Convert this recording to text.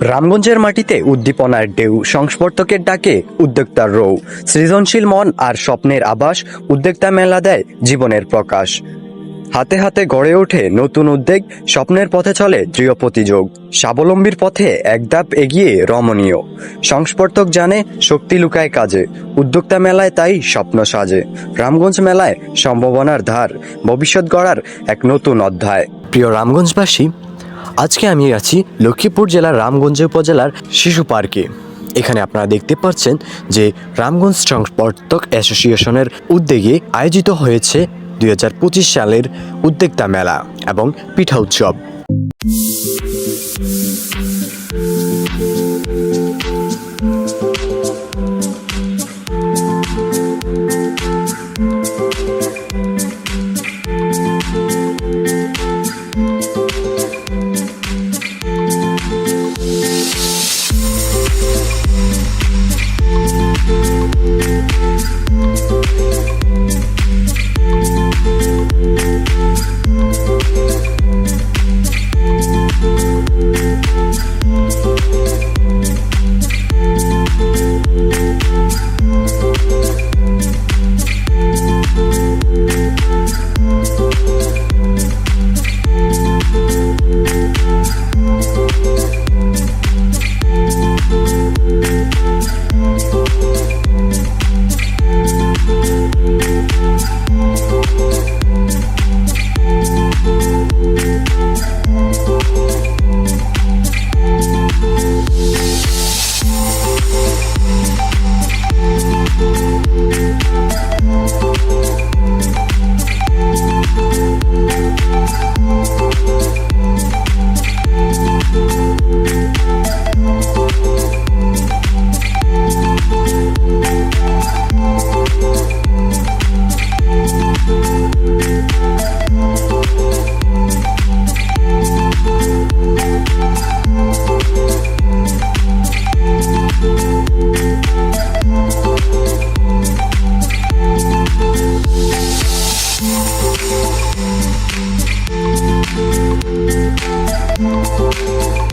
রামগঞ্জের মাটিতে উদ্দীপনার ঢেউ সংস্পর্তকের ডাকে উদ্যোক্তার রৌ সৃজনশীল মন আর স্বপ্নের আবাস উদ্যোক্তা মেলা দেয় জীবনের প্রকাশ। হাতে হাতে গড়ে ওঠে নতুন উদ্যোগ, স্বপ্নের পথে চলে দৃঢ় প্রতিযোগ। স্বাবলম্বীর পথে এক ধাপ এগিয়ে রমণীয়। সংস্পর্তক জানে শক্তি লুকায় কাজে, উদ্যোক্তা মেলায় তাই স্বপ্ন সাজে। রামগঞ্জ মেলায় সম্ভাবনার ধার, ভবিষ্যৎ গড়ার এক নতুন অধ্যায়। প্রিয় রামগঞ্জবাসী আজকে আমি আছি লক্ষ্মীপুর জেলার রামগঞ্জ উপজেলার শিশু পার্কে। এখানে আপনারা দেখতে পাচ্ছেন যে রামগঞ্জ সংস্পর্তক অ্যাসোসিয়েশনের উদ্যোগে আয়োজিত হয়েছে দুই হাজার পঁচিশ সালের উদ্যোক্তা মেলা এবং পিঠা উৎসব।